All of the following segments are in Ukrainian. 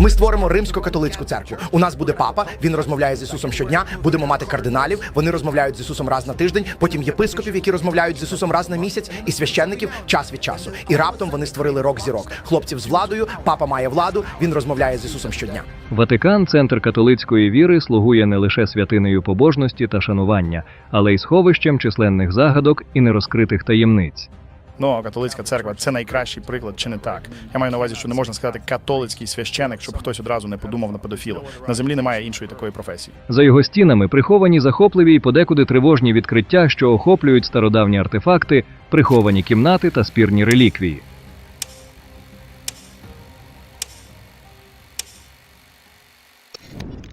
Ми створимо римсько-католицьку церкву. У нас буде папа, він розмовляє з Ісусом щодня. Будемо мати кардиналів. Вони розмовляють з Ісусом раз на тиждень. Потім єпископів, які розмовляють з Ісусом раз на місяць, і священників час від часу. І раптом вони створили рок зірок. Хлопців з владою, папа має владу. Він розмовляє з Ісусом щодня. Ватикан, центр католицької віри, слугує не лише святинею побожності та шанування, але й сховищем численних загадок і нерозкритих таємниць. Ну, католицька церква це найкращий приклад, чи не так? Я маю на увазі, що не можна сказати католицький священик, щоб хтось одразу не подумав на педофіла. На землі немає іншої такої професії. За його стінами приховані захопливі й подекуди тривожні відкриття, що охоплюють стародавні артефакти, приховані кімнати та спірні реліквії.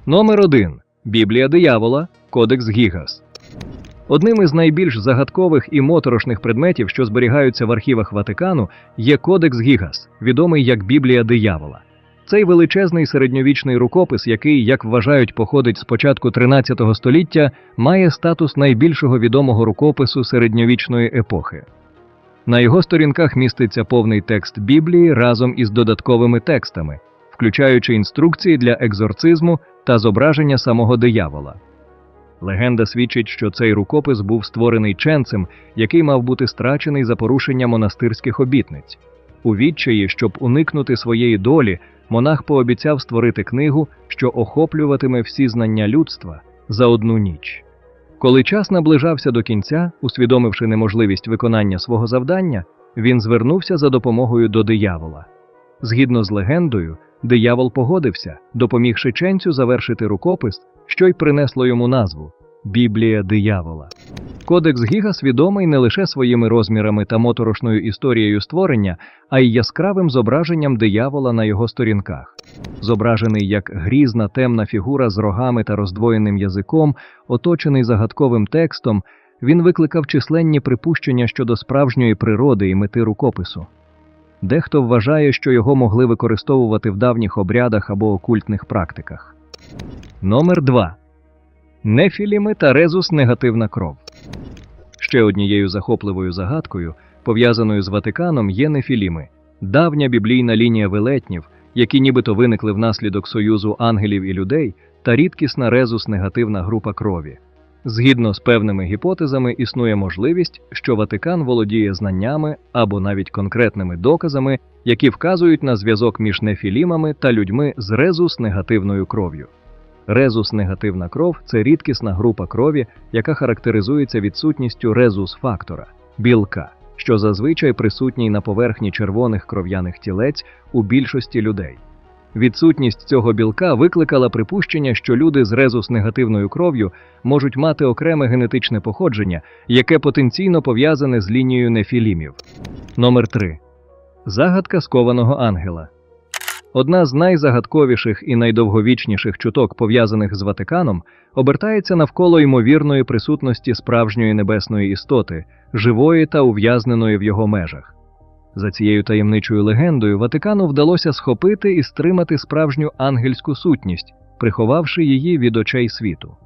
Номер 1. Біблія диявола. Кодекс Гігас. Одним із найбільш загадкових і моторошних предметів, що зберігаються в архівах Ватикану, є Кодекс Гігас, відомий як Біблія диявола. Цей величезний середньовічний рукопис, який, як вважають, походить з початку 13 століття, має статус найбільшого відомого рукопису середньовічної епохи. На його сторінках міститься повний текст Біблії разом із додатковими текстами, включаючи інструкції для екзорцизму та зображення самого диявола. Легенда свідчить, що цей рукопис був створений ченцем, який мав бути страчений за порушення монастирських обітниць. У відчаї, щоб уникнути своєї долі, монах пообіцяв створити книгу, що охоплюватиме всі знання людства за одну ніч. Коли час наближався до кінця, усвідомивши неможливість виконання свого завдання, він звернувся за допомогою до диявола. Згідно з легендою, диявол погодився, допомігши ченцю завершити рукопис, що й принесло йому назву Біблія диявола. Кодекс Гігас відомий не лише своїми розмірами та моторошною історією створення, а й яскравим зображенням диявола на його сторінках. Зображений як грізна темна фігура з рогами та роздвоєним язиком, оточений загадковим текстом, він викликав численні припущення щодо справжньої природи і мети рукопису. Дехто вважає, що його могли використовувати в давніх обрядах або окультних практиках. Номер 2. Нефіліми та резус негативна кров. Ще однією захопливою загадкою, пов'язаною з Ватиканом, є нефіліми давня біблійна лінія велетнів, які нібито виникли внаслідок союзу ангелів і людей, та рідкісна резус негативна група крові. Згідно з певними гіпотезами, існує можливість, що Ватикан володіє знаннями або навіть конкретними доказами, які вказують на зв'язок між нефілімами та людьми з резус негативною кров'ю. Резус негативна кров це рідкісна група крові, яка характеризується відсутністю резус-фактора білка, що зазвичай присутній на поверхні червоних кров'яних тілець у більшості людей. Відсутність цього білка викликала припущення, що люди з резус негативною кров'ю можуть мати окреме генетичне походження, яке потенційно пов'язане з лінією нефілімів. Номер 3. Загадка скованого ангела. Одна з найзагадковіших і найдовговічніших чуток, пов'язаних з Ватиканом, обертається навколо ймовірної присутності справжньої небесної істоти, живої та ув'язненої в його межах. За цією таємничою легендою, Ватикану вдалося схопити і стримати справжню ангельську сутність, приховавши її від очей світу.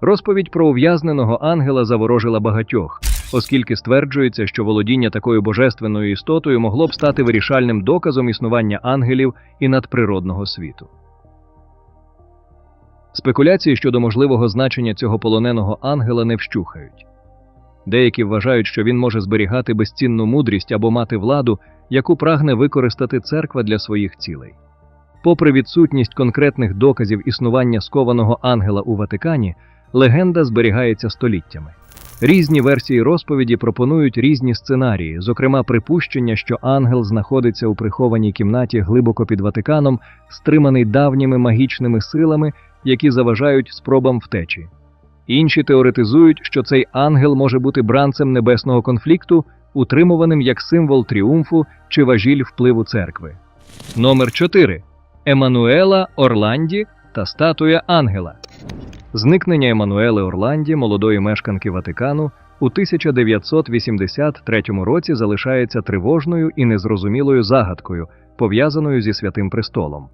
Розповідь про ув'язненого ангела заворожила багатьох, оскільки стверджується, що володіння такою божественною істотою могло б стати вирішальним доказом існування ангелів і надприродного світу. Спекуляції щодо можливого значення цього полоненого ангела не вщухають. Деякі вважають, що він може зберігати безцінну мудрість або мати владу, яку прагне використати церква для своїх цілей. Попри відсутність конкретних доказів існування скованого ангела у Ватикані, легенда зберігається століттями. Різні версії розповіді пропонують різні сценарії, зокрема припущення, що ангел знаходиться у прихованій кімнаті глибоко під Ватиканом, стриманий давніми магічними силами, які заважають спробам втечі. Інші теоретизують, що цей ангел може бути бранцем небесного конфлікту, утримуваним як символ тріумфу чи важіль впливу церкви. Номер 4. Еммануела Орланді та статуя ангела. Зникнення Емануели Орланді, молодої мешканки Ватикану, у 1983 році залишається тривожною і незрозумілою загадкою, пов'язаною зі святим престолом.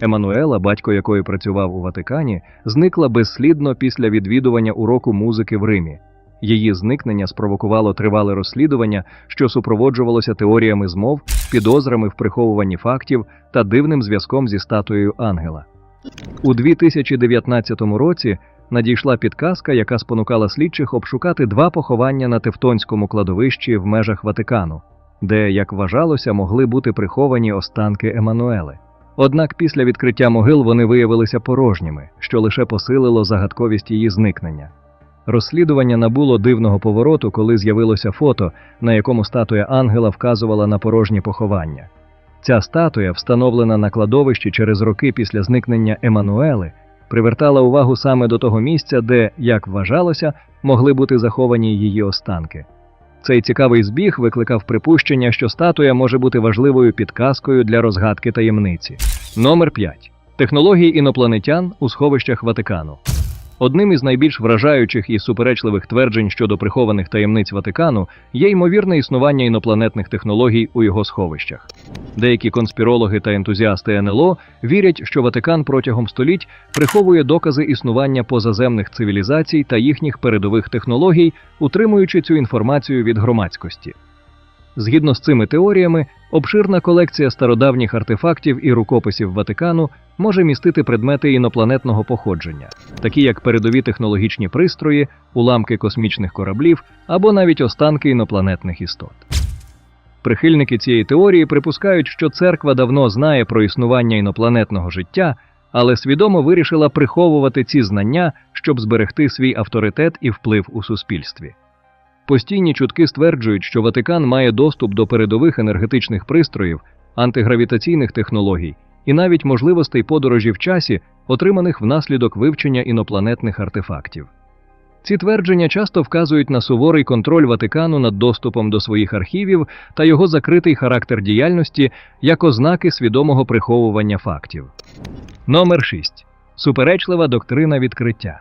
Еммануела, батько якої працював у Ватикані, зникла безслідно після відвідування уроку музики в Римі. Її зникнення спровокувало тривале розслідування, що супроводжувалося теоріями змов, підозрами в приховуванні фактів та дивним зв'язком зі статуєю ангела. У 2019 році надійшла підказка, яка спонукала слідчих обшукати два поховання на Тевтонському кладовищі в межах Ватикану, де, як вважалося, могли бути приховані останки Еммануели. Однак після відкриття могил вони виявилися порожніми, що лише посилило загадковість її зникнення. Розслідування набуло дивного повороту, коли з'явилося фото, на якому статуя ангела вказувала на порожні поховання. Ця статуя, встановлена на кладовищі через роки після зникнення Еммануели, привертала увагу саме до того місця, де, як вважалося, могли бути заховані її останки. Цей цікавий збіг викликав припущення, що статуя може бути важливою підказкою для розгадки таємниці. Номер 5. Технології інопланетян у сховищах Ватикану. Одним із найбільш вражаючих і суперечливих тверджень щодо прихованих таємниць Ватикану є ймовірне існування інопланетних технологій у його сховищах. Деякі конспірологи та ентузіасти НЛО вірять, що Ватикан протягом століть приховує докази існування позаземних цивілізацій та їхніх передових технологій, утримуючи цю інформацію від громадськості. Згідно з цими теоріями, обширна колекція стародавніх артефактів і рукописів Ватикану може містити предмети інопланетного походження, такі як передові технологічні пристрої, уламки космічних кораблів або навіть останки інопланетних істот. Прихильники цієї теорії припускають, що церква давно знає про існування інопланетного життя, але свідомо вирішила приховувати ці знання, щоб зберегти свій авторитет і вплив у суспільстві. Постійні чутки стверджують, що Ватикан має доступ до передових енергетичних пристроїв, антигравітаційних технологій і навіть можливостей подорожі в часі, отриманих внаслідок вивчення інопланетних артефактів. Ці твердження часто вказують на суворий контроль Ватикану над доступом до своїх архівів та його закритий характер діяльності як ознаки свідомого приховування фактів. Номер 6. Суперечлива доктрина відкриття.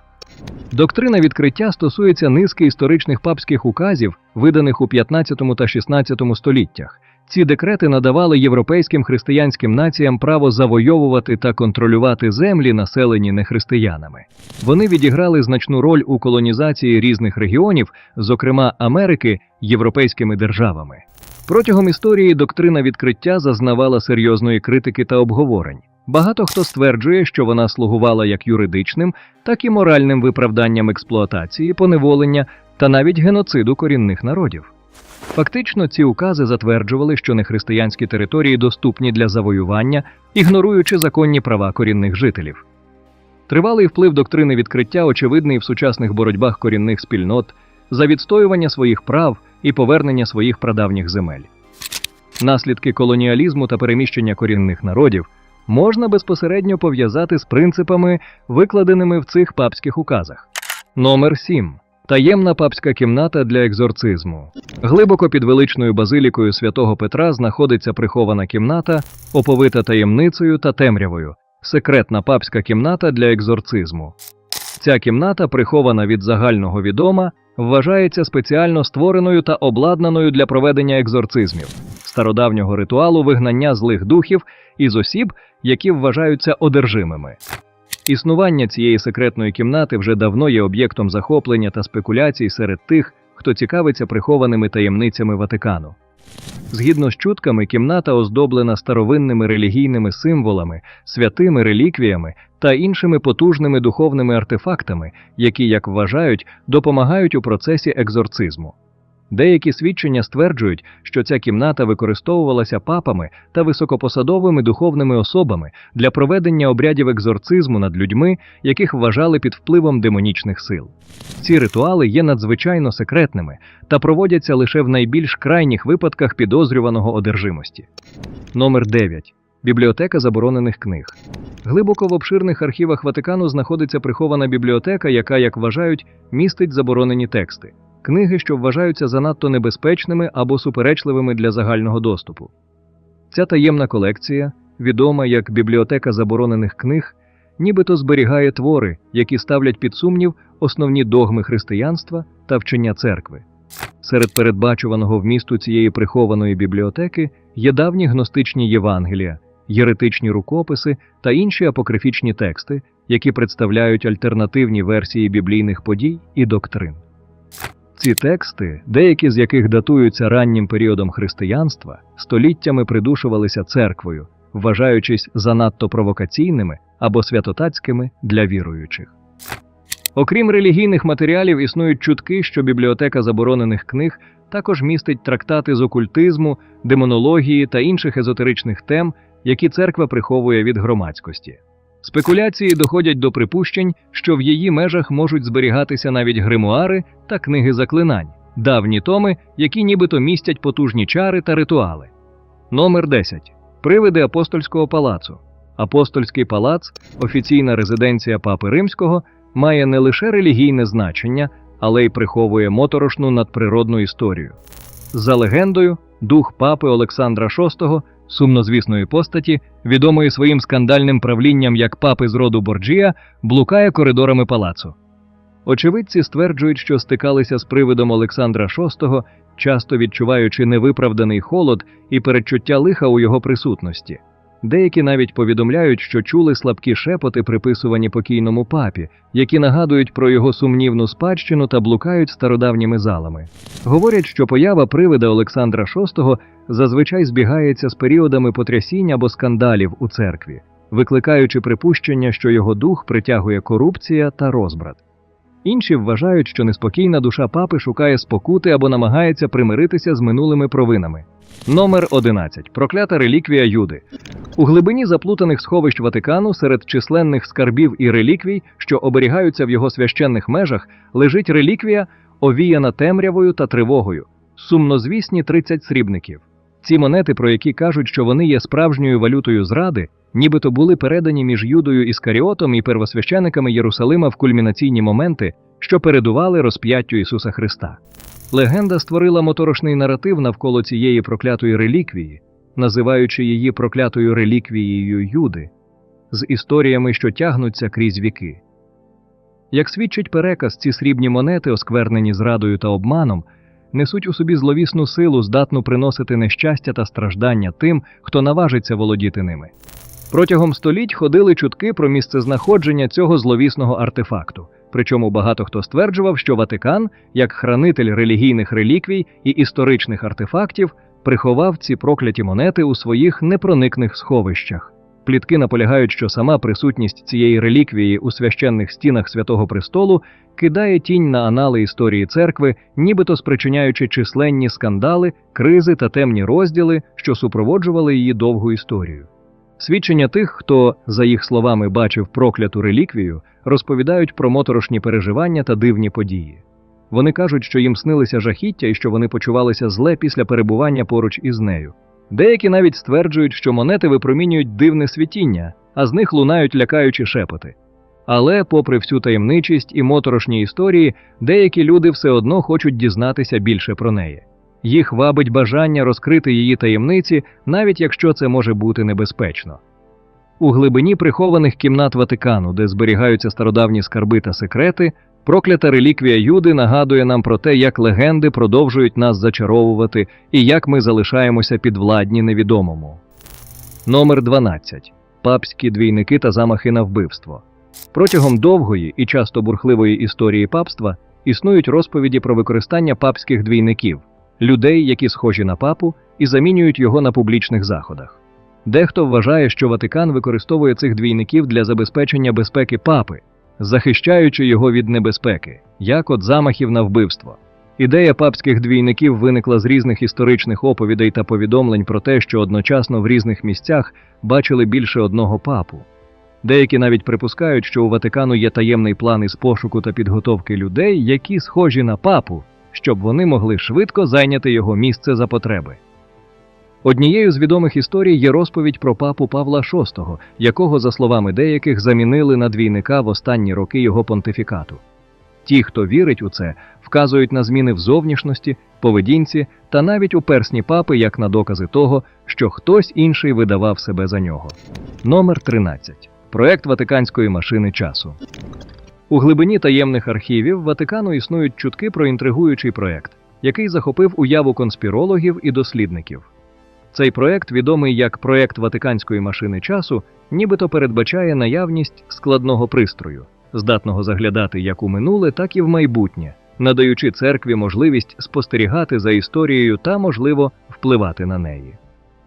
Доктрина відкриття стосується низки історичних папських указів, виданих у 15 та 16 століттях. Ці декрети надавали європейським християнським націям право завойовувати та контролювати землі, населені нехристиянами. Вони відіграли значну роль у колонізації різних регіонів, зокрема Америки, європейськими державами. Протягом історії доктрина відкриття зазнавала серйозної критики та обговорень. Багато хто стверджує, що вона слугувала як юридичним, так і моральним виправданням експлуатації, поневолення та навіть геноциду корінних народів. Фактично, ці укази затверджували, що нехристиянські території доступні для завоювання, ігноруючи законні права корінних жителів. Тривалий вплив доктрини відкриття очевидний в сучасних боротьбах корінних спільнот за відстоювання своїх прав і повернення своїх прадавніх земель. Наслідки колоніалізму та переміщення корінних народів можна безпосередньо пов'язати з принципами, викладеними в цих папських указах. Номер 7. Таємна папська кімната для екзорцизму. Глибоко під величною базилікою святого Петра знаходиться прихована кімната, оповита таємницею та темрявою, секретна папська кімната для екзорцизму. Ця кімната, прихована від загального відома, вважається спеціально створеною та обладнаною для проведення екзорцизмів, стародавнього ритуалу вигнання злих духів із осіб, які вважаються одержимими. Існування цієї секретної кімнати вже давно є об'єктом захоплення та спекуляцій серед тих, хто цікавиться прихованими таємницями Ватикану. Згідно з чутками, кімната оздоблена старовинними релігійними символами, святими реліквіями та іншими потужними духовними артефактами, які, як вважають, допомагають у процесі екзорцизму. Деякі свідчення стверджують, що ця кімната використовувалася папами та високопосадовими духовними особами для проведення обрядів екзорцизму над людьми, яких вважали під впливом демонічних сил. Ці ритуали є надзвичайно секретними та проводяться лише в найбільш крайніх випадках підозрюваного одержимості. Номер 9. Бібліотека заборонених книг. Глибоко в обширних архівах Ватикану знаходиться прихована бібліотека, яка, як вважають, містить заборонені тексти. Книги, що вважаються занадто небезпечними або суперечливими для загального доступу. Ця таємна колекція, відома як бібліотека заборонених книг, нібито зберігає твори, які ставлять під сумнів основні догми християнства та вчення церкви. Серед передбачуваного вмісту цієї прихованої бібліотеки є давні гностичні Євангелія, єретичні рукописи та інші апокрифічні тексти, які представляють альтернативні версії біблійних подій і доктрин. Ці тексти, деякі з яких датуються раннім періодом християнства, століттями придушувалися церквою, вважаючись занадто провокаційними або святотатськими для віруючих. Окрім релігійних матеріалів, існують чутки, що бібліотека заборонених книг також містить трактати з окультизму, демонології та інших езотеричних тем, які церква приховує від громадськості. Спекуляції доходять до припущень, що в її межах можуть зберігатися навіть гримуари та книги заклинань, давні томи, які нібито містять потужні чари та ритуали. Номер 10. Привиди апостольського палацу. Апостольський палац, офіційна резиденція Папи Римського, має не лише релігійне значення, але й приховує моторошну надприродну історію. За легендою, дух папи Олександра VI, сумнозвісної постаті, відомої своїм скандальним правлінням як папи з роду Борджія, блукає коридорами палацу. Очевидці стверджують, що стикалися з привидом Олександра VI, часто відчуваючи невиправданий холод і передчуття лиха у його присутності. Деякі навіть повідомляють, що чули слабкі шепоти, приписувані покійному папі, які нагадують про його сумнівну спадщину та блукають стародавніми залами. Говорять, що поява привида Олександра VI зазвичай збігається з періодами потрясінь або скандалів у церкві, викликаючи припущення, що його дух притягує корупція та розбрат. Інші вважають, що неспокійна душа папи шукає спокути або намагається примиритися з минулими провинами. Номер 11. Проклята реліквія Юди. У глибині заплутаних сховищ Ватикану серед численних скарбів і реліквій, що оберігаються в його священних межах, лежить реліквія, овіяна темрявою та тривогою, сумнозвісні 30 срібників. Ці монети, про які кажуть, що вони є справжньою валютою зради, нібито були передані між Юдою Іскаріотом і первосвящениками Єрусалима в кульмінаційні моменти, що передували розп'яттю Ісуса Христа. Легенда створила моторошний наратив навколо цієї проклятої реліквії, називаючи її проклятою реліквією Юди, з історіями, що тягнуться крізь віки. Як свідчить переказ, ці срібні монети, осквернені зрадою та обманом, несуть у собі зловісну силу, здатну приносити нещастя та страждання тим, хто наважиться володіти ними. Протягом століть ходили чутки про місцезнаходження цього зловісного артефакту. Причому багато хто стверджував, що Ватикан, як хранитель релігійних реліквій і історичних артефактів, приховав ці прокляті монети у своїх непроникних сховищах. Плітки наполягають, що сама присутність цієї реліквії у священних стінах Святого Престолу кидає тінь на анали історії церкви, нібито спричиняючи численні скандали, кризи та темні розділи, що супроводжували її довгу історію. Свідчення тих, хто, за їх словами, бачив прокляту реліквію, розповідають про моторошні переживання та дивні події. Вони кажуть, що їм снилися жахіття і що вони почувалися зле після перебування поруч із нею. Деякі навіть стверджують, що монети випромінюють дивне світіння, а з них лунають лякаючі шепоти. Але, попри всю таємничість і моторошні історії, деякі люди все одно хочуть дізнатися більше про неї. Їх вабить бажання розкрити її таємниці, навіть якщо це може бути небезпечно. У глибині прихованих кімнат Ватикану, де зберігаються стародавні скарби та секрети, проклята реліквія Юди нагадує нам про те, як легенди продовжують нас зачаровувати і як ми залишаємося підвладні невідомому. Номер 12. Папські двійники та замахи на вбивство. Протягом довгої і часто бурхливої історії папства існують розповіді про використання папських двійників людей, які схожі на папу, і замінюють його на публічних заходах. Дехто вважає, що Ватикан використовує цих двійників для забезпечення безпеки папи, захищаючи його від небезпеки, як от замахів на вбивство. Ідея папських двійників виникла з різних історичних оповідей та повідомлень про те, що одночасно в різних місцях бачили більше одного папу. Деякі навіть припускають, що у Ватикану є таємний план із пошуку та підготовки людей, які схожі на папу, щоб вони могли швидко зайняти його місце за потреби. Однією з відомих історій є розповідь про папу Павла VI, якого, за словами деяких, замінили на двійника в останні роки його понтифікату. Ті, хто вірить у це, вказують на зміни в зовнішності, поведінці та навіть у персні папи як на докази того, що хтось інший видавав себе за нього. Номер 13. Проект Ватиканської машини часу. У глибині таємних архівів Ватикану існують чутки про інтригуючий проект, який захопив уяву конспірологів і дослідників. Цей проект, відомий як проект Ватиканської машини часу, нібито передбачає наявність складного пристрою, здатного заглядати як у минуле, так і в майбутнє, надаючи церкві можливість спостерігати за історією та, можливо, впливати на неї.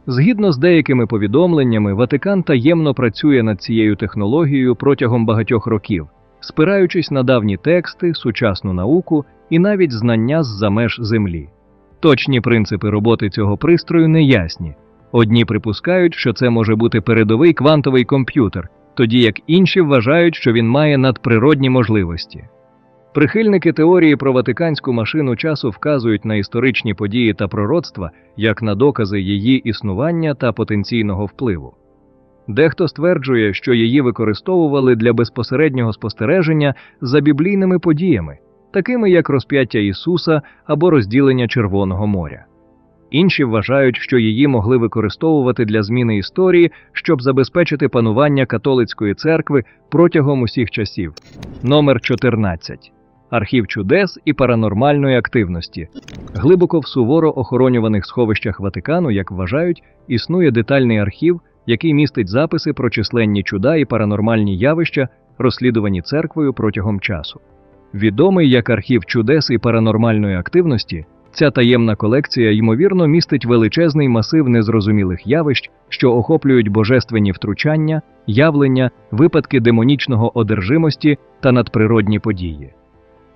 Згідно з деякими повідомленнями, Ватикан таємно працює над цією технологією протягом багатьох років, спираючись на давні тексти, сучасну науку і навіть знання з-за меж землі. Точні принципи роботи цього пристрою неясні. Одні припускають, що це може бути передовий квантовий комп'ютер, тоді як інші вважають, що він має надприродні можливості. Прихильники теорії про ватиканську машину часу вказують на історичні події та пророцтва як на докази її існування та потенційного впливу. Дехто стверджує, що її використовували для безпосереднього спостереження за біблійними подіями, такими як розп'яття Ісуса або розділення Червоного моря. Інші вважають, що її могли використовувати для зміни історії, щоб забезпечити панування католицької церкви протягом усіх часів. Номер 14. Архів чудес і паранормальної активності. Глибоко в суворо охоронюваних сховищах Ватикану, як вважають, існує детальний архів, який містить записи про численні чуда і паранормальні явища, розслідувані церквою протягом часу. Відомий як архів чудес і паранормальної активності, ця таємна колекція ймовірно містить величезний масив незрозумілих явищ, що охоплюють божественні втручання, явлення, випадки демонічного одержимості та надприродні події.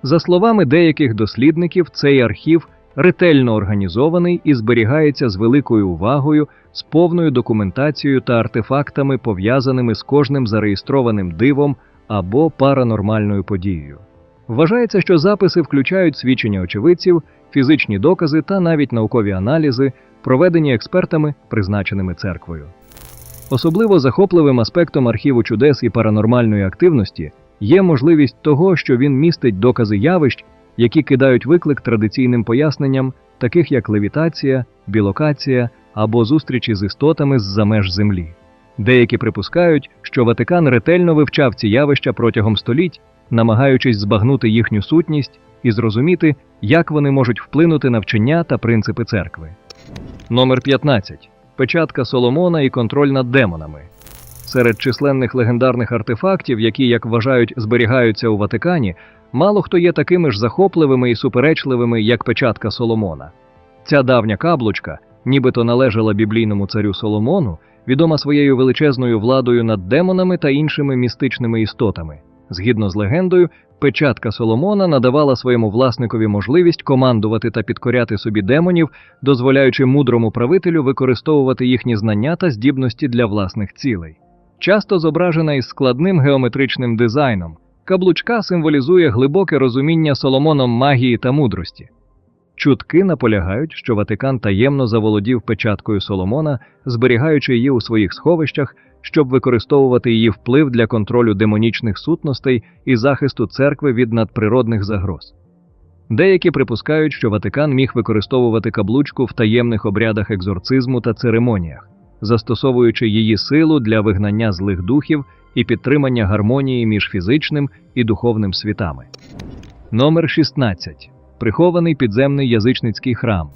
За словами деяких дослідників, цей архів ретельно організований і зберігається з великою увагою, з повною документацією та артефактами, пов'язаними з кожним зареєстрованим дивом або паранормальною подією. Вважається, що записи включають свідчення очевидців, фізичні докази та навіть наукові аналізи, проведені експертами, призначеними церквою. Особливо захопливим аспектом архіву чудес і паранормальної активності є можливість того, що він містить докази явищ, які кидають виклик традиційним поясненням, таких як левітація, білокація або зустрічі з істотами з-за меж землі. Деякі припускають, що Ватикан ретельно вивчав ці явища протягом століть, намагаючись збагнути їхню сутність і зрозуміти, як вони можуть вплинути на вчення та принципи церкви. Номер 15. Печатка Соломона і контроль над демонами. Серед численних легендарних артефактів, які, як вважають, зберігаються у Ватикані, мало хто є такими ж захопливими і суперечливими, як печатка Соломона. Ця давня каблучка, нібито належала біблійному царю Соломону, відома своєю величезною владою над демонами та іншими містичними істотами. Згідно з легендою, печатка Соломона надавала своєму власникові можливість командувати та підкоряти собі демонів, дозволяючи мудрому правителю використовувати їхні знання та здібності для власних цілей. Часто зображена із складним геометричним дизайном, каблучка символізує глибоке розуміння Соломоном магії та мудрості. Чутки наполягають, що Ватикан таємно заволодів печаткою Соломона, зберігаючи її у своїх сховищах, щоб використовувати її вплив для контролю демонічних сутностей і захисту церкви від надприродних загроз. Деякі припускають, що Ватикан міг використовувати каблучку в таємних обрядах екзорцизму та церемоніях, застосовуючи її силу для вигнання злих духів і підтримання гармонії між фізичним і духовним світами. Номер 16. Прихований підземний язичницький храм.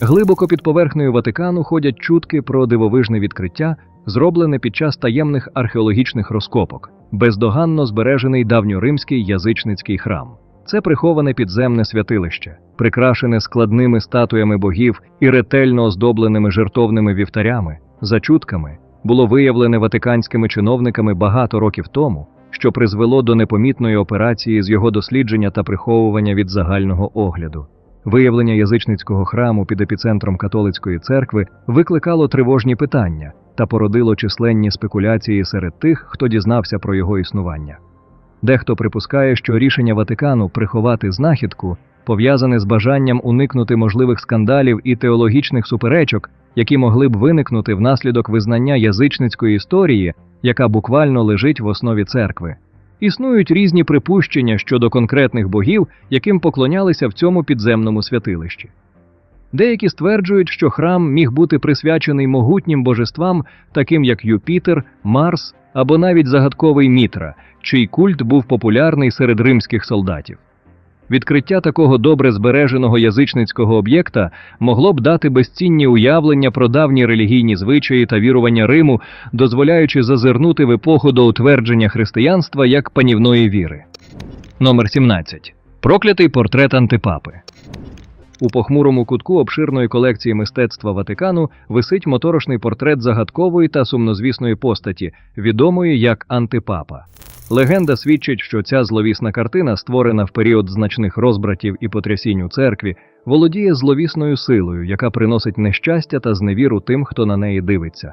Глибоко під поверхнею Ватикану ходять чутки про дивовижне відкриття, зроблене під час таємних археологічних розкопок, бездоганно збережений давньоримський язичницький храм. Це приховане підземне святилище, прикрашене складними статуями богів і ретельно оздобленими жертовними вівтарями, за чутками, було виявлене ватиканськими чиновниками багато років тому, що призвело до непомітної операції з його дослідження та приховування від загального огляду. Виявлення язичницького храму під епіцентром католицької церкви викликало тривожні питання та породило численні спекуляції серед тих, хто дізнався про його існування. Дехто припускає, що рішення Ватикану приховати знахідку пов'язане з бажанням уникнути можливих скандалів і теологічних суперечок, які могли б виникнути внаслідок визнання язичницької історії, яка буквально лежить в основі церкви. Існують різні припущення щодо конкретних богів, яким поклонялися в цьому підземному святилищі. Деякі стверджують, що храм міг бути присвячений могутнім божествам, таким як Юпітер, Марс або навіть загадковий Мітра, чий культ був популярний серед римських солдатів. Відкриття такого добре збереженого язичницького об'єкта могло б дати безцінні уявлення про давні релігійні звичаї та вірування Риму, дозволяючи зазирнути в епоху до утвердження християнства як панівної віри. Номер 17. Проклятий портрет антипапи. У похмурому кутку обширної колекції мистецтва Ватикану висить моторошний портрет загадкової та сумнозвісної постаті, відомої як антипапа. Легенда свідчить, що ця зловісна картина, створена в період значних розбратів і потрясінь у церкві, володіє зловісною силою, яка приносить нещастя та зневіру тим, хто на неї дивиться.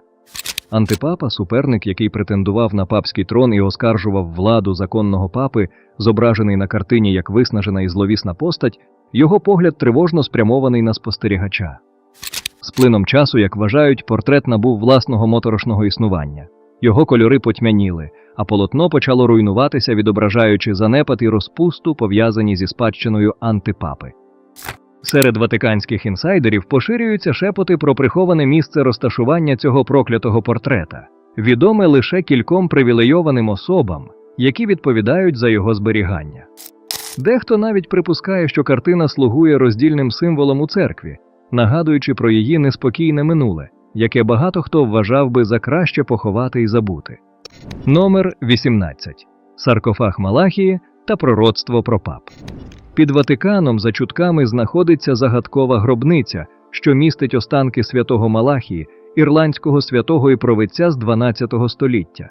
Антипапа, суперник, який претендував на папський трон і оскаржував владу законного папи, зображений на картині як виснажена і зловісна постать, його погляд тривожно спрямований на спостерігача. З плином часу, як вважають, портрет набув власного моторошного існування. Його кольори потьмяніли, а полотно почало руйнуватися, відображаючи занепад і розпусту, пов'язані зі спадщиною антипапи. Серед ватиканських інсайдерів поширюються шепоти про приховане місце розташування цього проклятого портрета, відоме лише кільком привілейованим особам, які відповідають за його зберігання. Дехто навіть припускає, що картина слугує роздільним символом у церкві, нагадуючи про її неспокійне минуле, яке багато хто вважав би за краще поховати і забути. Номер 18. Саркофаг Малахії та пророцтво про пап. Під Ватиканом за чутками знаходиться загадкова гробниця, що містить останки святого Малахії, ірландського святого і провидця з 12 століття.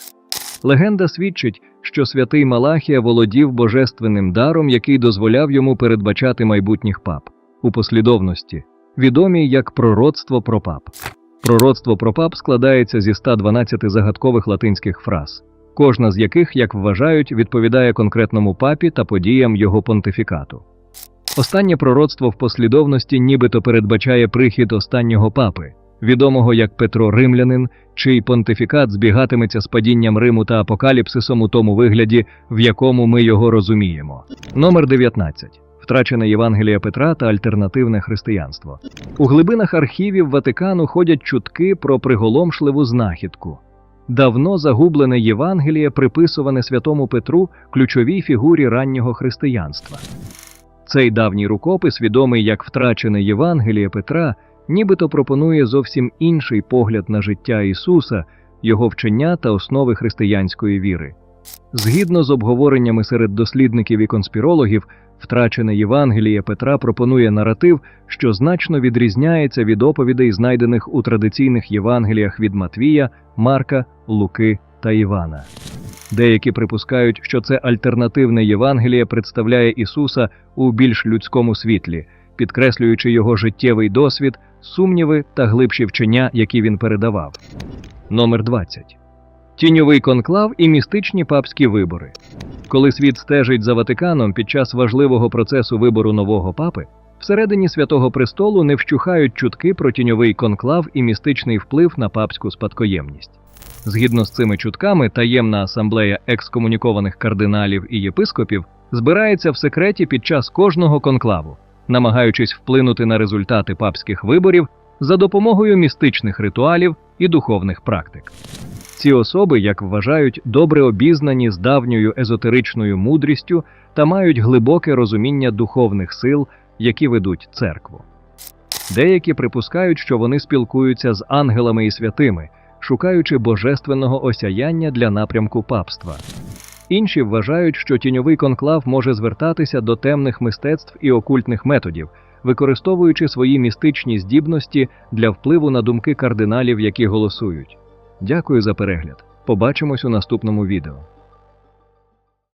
Легенда свідчить, що святий Малахія володів божественним даром, який дозволяв йому передбачати майбутніх пап у послідовності, відомій як пророцтво про пап. Пророцтво про пап складається зі 112 загадкових латинських фраз, кожна з яких, як вважають, відповідає конкретному папі та подіям його понтифікату. Останнє пророцтво в послідовності нібито передбачає прихід останнього папи, відомого як Петро Римлянин, чий понтифікат збігатиметься з падінням Риму та апокаліпсисом у тому вигляді, в якому ми його розуміємо. Номер 19. Втрачене Євангелія Петра та альтернативне християнство. У глибинах архівів Ватикану ходять чутки про приголомшливу знахідку. Давно загублене Євангеліє приписуване святому Петру ключовій фігурі раннього християнства. Цей давній рукопис, відомий як втрачене Євангеліє Петра, нібито пропонує зовсім інший погляд на життя Ісуса, Його вчення та основи християнської віри. Згідно з обговореннями серед дослідників і конспірологів, втрачене Євангеліє Петра пропонує наратив, що значно відрізняється від оповідей, знайдених у традиційних Євангеліях від Матвія, Марка, Луки та Івана. Деякі припускають, що це альтернативне Євангеліє представляє Ісуса у більш людському світлі, підкреслюючи його життєвий досвід, сумніви та глибші вчення, які він передавав. Номер 20. Тіньовий конклав і містичні папські вибори. Коли світ стежить за Ватиканом під час важливого процесу вибору нового папи, всередині святого престолу не вщухають чутки про тіньовий конклав і містичний вплив на папську спадкоємність. Згідно з цими чутками, таємна асамблея екскомунікованих кардиналів і єпископів збирається в секреті під час кожного конклаву, намагаючись вплинути на результати папських виборів за допомогою містичних ритуалів і духовних практик. Ці особи, як вважають, добре обізнані з давньою езотеричною мудрістю та мають глибоке розуміння духовних сил, які ведуть церкву. Деякі припускають, що вони спілкуються з ангелами і святими, шукаючи божественного осяяння для напрямку папства. Інші вважають, що тіньовий конклав може звертатися до темних мистецтв і окультних методів, використовуючи свої містичні здібності для впливу на думки кардиналів, які голосують. Дякую за перегляд. Побачимось у наступному відео.